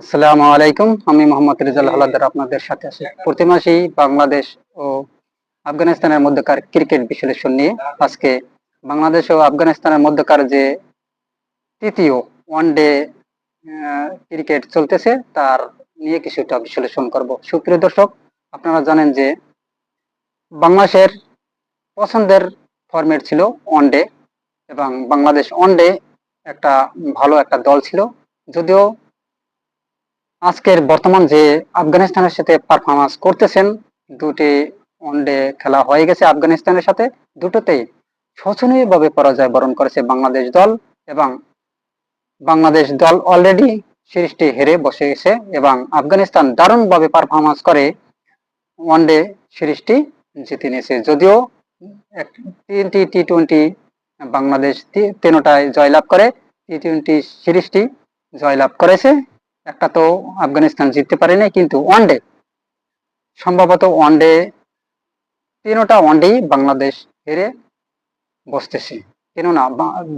আসসালামু আলাইকুম। আমি মোহাম্মদ রিজাল হালাদার আপনাদের সাথে আছি। প্রতি মাসেই বাংলাদেশ ও আফগানিস্তানের মধ্যকার ক্রিকেট বিশ্লেষণ নিয়ে আজকে বাংলাদেশ ও আফগানিস্তানের মধ্যকার যে তৃতীয় ওয়ানডে ক্রিকেট চলতেছে, তার নিয়ে কিছুটা বিশ্লেষণ করব। সুপ্রিয় দর্শক, আপনারা জানেন যে বাংলাদেশের পছন্দের ফরম্যাট ছিল ওয়ানডে এবং বাংলাদেশ ওয়ানডে একটা ভালো একটা দল ছিল। যদিও আজকের বর্তমান যে আফগানিস্তানের সাথে পারফরমেন্স করতেছেন, দুটি ওয়ানডে খেলা হয়ে গেছে আফগানিস্তানের সাথে। দুটোতেই শোচনীয় ভাবে পরাজয় বরণ করেছে বাংলাদেশ দল এবং বাংলাদেশ দল অলরেডি সিরিজটি হেরে বসে গেছে এবং আফগানিস্তান দারুণভাবে পারফরমেন্স করে ওয়ানডে সিরিজটি জিতে নিয়েছে। যদিও তিনটি টি টোয়েন্টি বাংলাদেশ তিনোটায় জয়লাভ করে টি টোয়েন্টি সিরিজটি জয়লাভ করেছে। একটা তো আফগানিস্তান জিততে পারেনি কিন্তু ওয়ানডে সম্ভবত ওয়ানডে তিনোটা ওয়ানডেই বাংলাদেশ হেরে বসতেছে। কেননা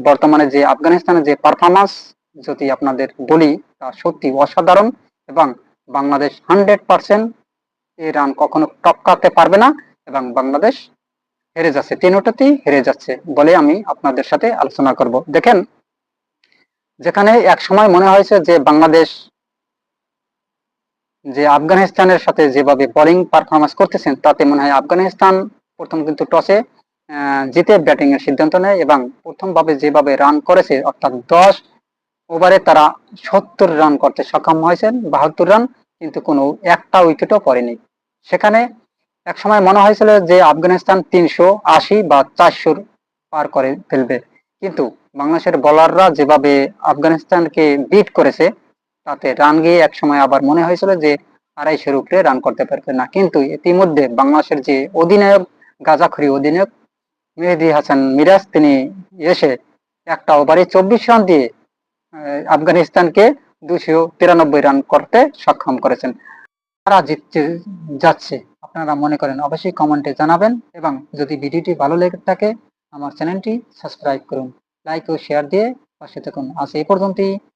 বর্তমানে যে আফগানিস্তানের যে পারফরমেন্স যদি আপনাদের বলি, তা সত্যি অসাধারণ এবং বাংলাদেশ হান্ড্রেড পার্সেন্ট এই রান কখনো টপকাতে পারবে না এবং বাংলাদেশ হেরে যাচ্ছে। তিনোটাতেই হেরে যাচ্ছে বলে আমি আপনাদের সাথে আলোচনা করব। দেখেন, যেখানে এক সময় মনে হয়েছে যে বাংলাদেশ যে আফগানিস্তানের সাথে যেভাবে বোলিং পারফরমেন্স করতেছেন, তাতে মনে হয় আফগানিস্তান প্রথম কিন্তু টসে জিতে ব্যাটিং এর সিদ্ধান্ত নেয় এবং প্রথম ভাবে যেভাবে রান করেছে, অর্থাৎ দশ ওভারে তারা সত্তর রান করতে সক্ষম হয়েছেন, বাহাত্তর রান কিন্তু কোনো একটা উইকেটও পড়েনি। সেখানে এক সময় মনে হয়েছিল যে আফগানিস্তান তিনশো আশি বা চারশোর পার করে ফেলবে। কিন্তু বাংলাদেশের বোলাররা যেভাবে আফগানিস্তানকে বিট করেছে তাতে রান গিয়ে এক সময় আবার মনে হয়েছিল যে আড়াইশোর উপরে রান করতে পারবে না। কিন্তু ইতিমধ্যে বাংলাদেশের যে অধিনায়ক গাজাখড়ি অধিনায়ক মেহেদি হাসান মিরাজ, তিনি এসে একটা ওভারে চব্বিশ রান দিয়ে আফগানিস্তানকে দুশো তিরানব্বই রান করতে সক্ষম করেছেন। তারা জিততে যাচ্ছে, আপনারা মনে করেন, অবশ্যই কমেন্টে জানাবেন এবং যদি ভিডিওটি ভালো লেগে থাকে, আমার চ্যানেলটি সাবস্ক্রাইব করুন, লাইক ও শেয়ার দিয়ে পাশে থাকুন। আজ এই পর্যন্তই।